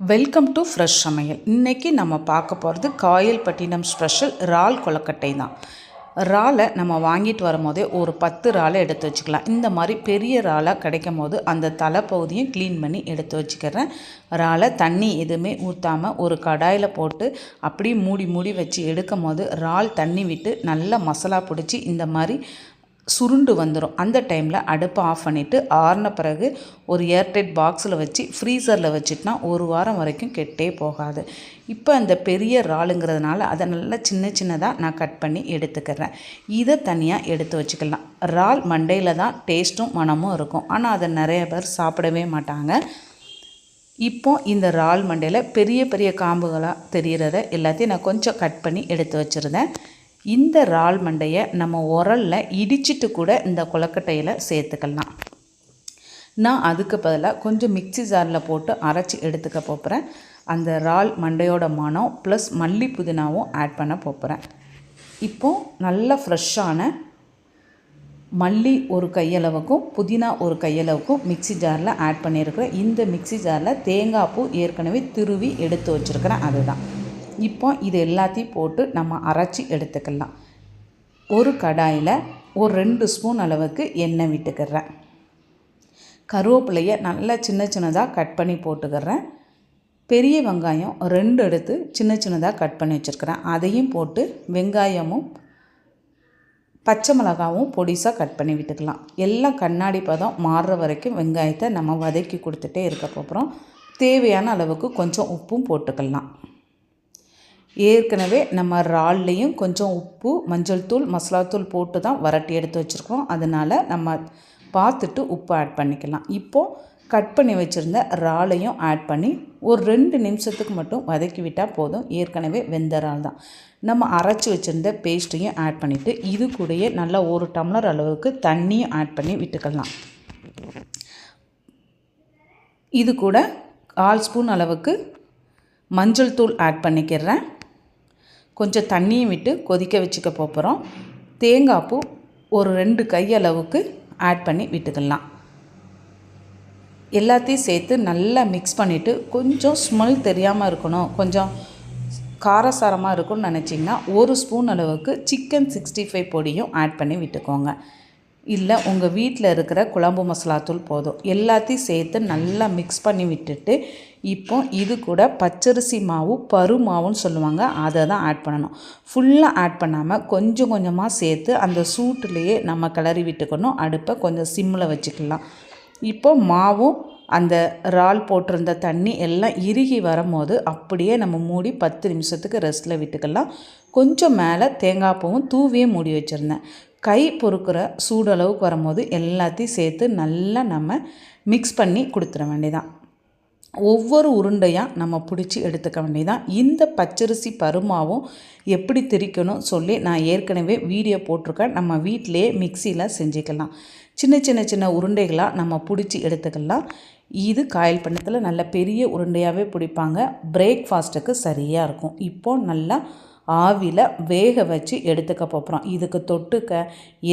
Welcome to fresh சமையல். இன்றைக்கி நம்ம பார்க்க போகிறது காயல்பட்டினம் ஸ்பெஷல் இறால் கொலக்கட்டை தான். இறாலை நம்ம வாங்கிட்டு வரும்போதே ஒரு பத்து இறாலை எடுத்து வச்சுக்கலாம். இந்த மாதிரி பெரிய இறாலாக கிடைக்கும் போது அந்த தலைப்பகுதியும் க்ளீன் பண்ணி எடுத்து வச்சுக்கிறேன். இறாலை தண்ணி எதுவுமே ஊற்றாமல் ஒரு கடாயில் போட்டு அப்படியே மூடி மூடி வச்சு எடுக்கும் போது இறால் தண்ணி விட்டு நல்லா மசாலா பிடிச்சி இந்த மாதிரி சுருண்டு வந்துடும் அந்த டைமில் அடுப்பை ஆஃப் பண்ணிவிட்டு ஆறின பிறகு ஒரு ஏர்டைட் பாக்ஸில் வச்சு ஃப்ரீசரில் வச்சுட்டுனா ஒரு வாரம் வரைக்கும் கெட்டே போகாது. இப்போ அந்த பெரிய இறாலுங்கிறதுனால அதை நல்லா சின்ன சின்னதாக நான் கட் பண்ணி எடுத்துக்கிறேன். இதை தனியாக எடுத்து வச்சுக்கலாம். இறால் மண்டையில் தான் டேஸ்ட்டும் மனமும் இருக்கும். ஆனால் அதை நிறைய பேர் சாப்பிடவே மாட்டாங்க. இப்போ இந்த இறால் மண்டையில் பெரிய பெரிய காம்புகளாக தெரிகிறத எல்லாத்தையும் நான் கொஞ்சம் கட் பண்ணி எடுத்து வச்சுருந்தேன். இந்த இறால் மண்டையை நம்ம உரலில் இடிச்சிட்டு கூட இந்த கொலக்கட்டையில் சேர்த்துக்கலாம். நான் அதுக்கு பதிலாக கொஞ்சம் மிக்சி ஜாரில் போட்டு அரைச்சி எடுத்துக்க போகிறேன் அந்த இறால் மண்டையோட மனம் ப்ளஸ் மல்லி புதினாவும் ஆட் பண்ண போகிறேன் இப்போது நல்ல ஃப்ரெஷ்ஷான மல்லி ஒரு கையளவுக்கும் புதினா ஒரு கையளவுக்கும் மிக்சி ஜாரில் ஆட் பண்ணியிருக்கிறேன். இந்த மிக்சி ஜாரில் தேங்காய் பூ ஏற்கனவே திருவி எடுத்து வச்சுருக்கிறேன். அதுதான். இப்போ இது எல்லாத்தையும் போட்டு நம்ம அரைச்சி எடுத்துக்கலாம். ஒரு கடாயில் ஒரு ரெண்டு ஸ்பூன் அளவுக்கு எண்ணெய் விட்டுக்கிறேன். கருவேப்பிலையை நல்லா சின்ன சின்னதாக கட் பண்ணி போட்டுக்கிறேன். பெரிய வெங்காயம் ரெண்டு எடுத்து சின்ன சின்னதாக கட் பண்ணி வச்சுருக்கிறேன். அதையும் போட்டு வெங்காயமும் பச்சை மிளகாவும் பொடிசாக கட் பண்ணி விட்டுக்கலாம். எல்லாம் கண்ணாடி பதம் மாறுற வரைக்கும் வெங்காயத்தை நம்ம வதக்கி கொடுத்துட்டே இருக்க போகிறோம் தேவையான அளவுக்கு கொஞ்சம் உப்பும் போட்டுக்கலாம். ஏற்கனவே நம்ம இறால்லையும் கொஞ்சம் உப்பு மஞ்சள் தூள் மசாலாத்தூள் போட்டு தான் வரட்டி எடுத்து வச்சுருக்கோம் அதனால் நம்ம பார்த்துட்டு உப்பு ஆட் பண்ணிக்கலாம். இப்போது கட் பண்ணி வச்சுருந்த இறாலையும் ஆட் பண்ணி ஒரு ரெண்டு நிமிஷத்துக்கு மட்டும் வதக்கி விட்டால் போதும். ஏற்கனவே வெந்த இறால் தான். நம்ம அரைச்சி வச்சுருந்த பேஸ்ட்டையும் ஆட் பண்ணிவிட்டு இது கூடயே நல்லா ஒரு டம்ளர் அளவுக்கு தண்ணியும் ஆட் பண்ணி விட்டுக்கலாம். இது கூட கால் ஸ்பூன் அளவுக்கு மஞ்சள் தூள் ஆட் பண்ணிக்கிறேன். கொஞ்சம் தண்ணியும் விட்டு கொதிக்க வச்சுக்க போகிறோம் தேங்காய் பூ ஒரு ரெண்டு கையளவுக்கு ஆட் பண்ணி விட்டுக்கலாம். எல்லாத்தையும் சேர்த்து நல்லா மிக்ஸ் பண்ணிவிட்டு கொஞ்சம் ஸ்மெல் தெரியாமல் இருக்கணும். கொஞ்சம் காரசாரமாக இருக்கும்னு நினச்சிங்கன்னா ஒரு ஸ்பூன் அளவுக்கு சிக்கன் சிக்ஸ்டி ஃபைவ் பொடியும் ஆட் பண்ணி விட்டுக்கோங்க. இல்லை உங்கள் வீட்டில் இருக்கிற குழம்பு மசாலாத்தூள் போதும். எல்லாத்தையும் சேர்த்து நல்லா மிக்ஸ் பண்ணி விட்டுட்டு இப்போ இது கூட பச்சரிசி மாவு பரு மாவுன்னு சொல்லுவாங்க. அதை தான் ஆட் பண்ணணும். ஃபுல்லாக ஆட் பண்ணாமல் கொஞ்சம் கொஞ்சமாக சேர்த்து அந்த சூட்டுலேயே நம்ம கிளறி விட்டுக்கணும். அடுப்பை கொஞ்சம் சிம்மில் வச்சுக்கலாம். இப்போ மாவும் அந்த இறால் போட்டிருந்த தண்ணி எல்லாம் இறுகி வரும்போது அப்படியே நம்ம மூடி பத்து நிமிஷத்துக்கு ரெஸ்ட்டில் விட்டுக்கலாம். கொஞ்சம் மேலே தேங்காய் பூவும் தூவியே மூடி வச்சுருந்தேன். கை பொறுக்கிற சூடளவுக்கு வரும்போது எல்லாத்தையும் சேர்த்து நல்லா நம்ம மிக்ஸ் பண்ணி கொடுத்துட வேண்டியதான் ஒவ்வொரு உருண்டையாக நம்ம பிடிச்சி எடுத்துக்க வேண்டியதான் இந்த பச்சரிசி பருமாவும் எப்படி திரிக்கணும் சொல்லி நான் ஏற்கனவே வீடியோ போட்டிருக்கேன். நம்ம வீட்டிலே மிக்சியில் செஞ்சுக்கலாம். சின்ன சின்ன சின்ன உருண்டைகளாக நம்ம பிடிச்சி எடுத்துக்கலாம். இது காயல் பண்ணத்தில் நல்ல பெரிய உருண்டையாகவே பிடிப்பாங்க. பிரேக்ஃபாஸ்ட்டுக்கு சரியாக இருக்கும். இப்போது நல்லா ஆவியில் வேக வச்சு எடுத்துக்க போகிறோம் இதுக்கு தொட்டுக்க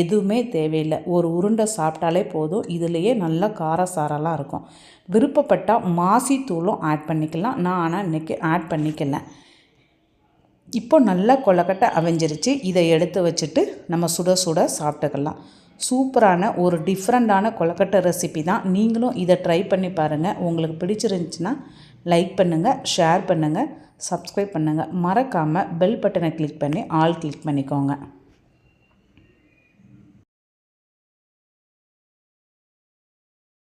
எதுவுமே தேவையில்லை. ஒரு உருண்டை சாப்பிட்டாலே போதும். இதுலேயே நல்லா காரசாரெல்லாம் இருக்கும். விருப்பப்பட்டால் மாசி தூளும் ஆட் பண்ணிக்கலாம். நான் ஆனால் இன்றைக்கி ஆட் பண்ணிக்கல. இப்போ நல்லா கொலக்கட்டை அவைஞ்சிருச்சு. இதை எடுத்து வச்சுட்டு நம்ம சுட சுட சாப்பிட்டுக்கலாம். சூப்பரான ஒரு டிஃப்ரெண்ட்டான கொலக்கட்டை ரெசிபி தான். நீங்களும் இதை ட்ரை பண்ணி பாருங்கள் உங்களுக்கு பிடிச்சிருந்துச்சின்னா லைக் பண்ணுங்கள் ஷேர் பண்ணுங்கள் சப்ஸ்கிரைப் பண்ணுங்கள் மறக்காமல் பெல் பட்டனை கிளிக் பண்ணி ஆல் கிளிக் பண்ணிக்கோங்க.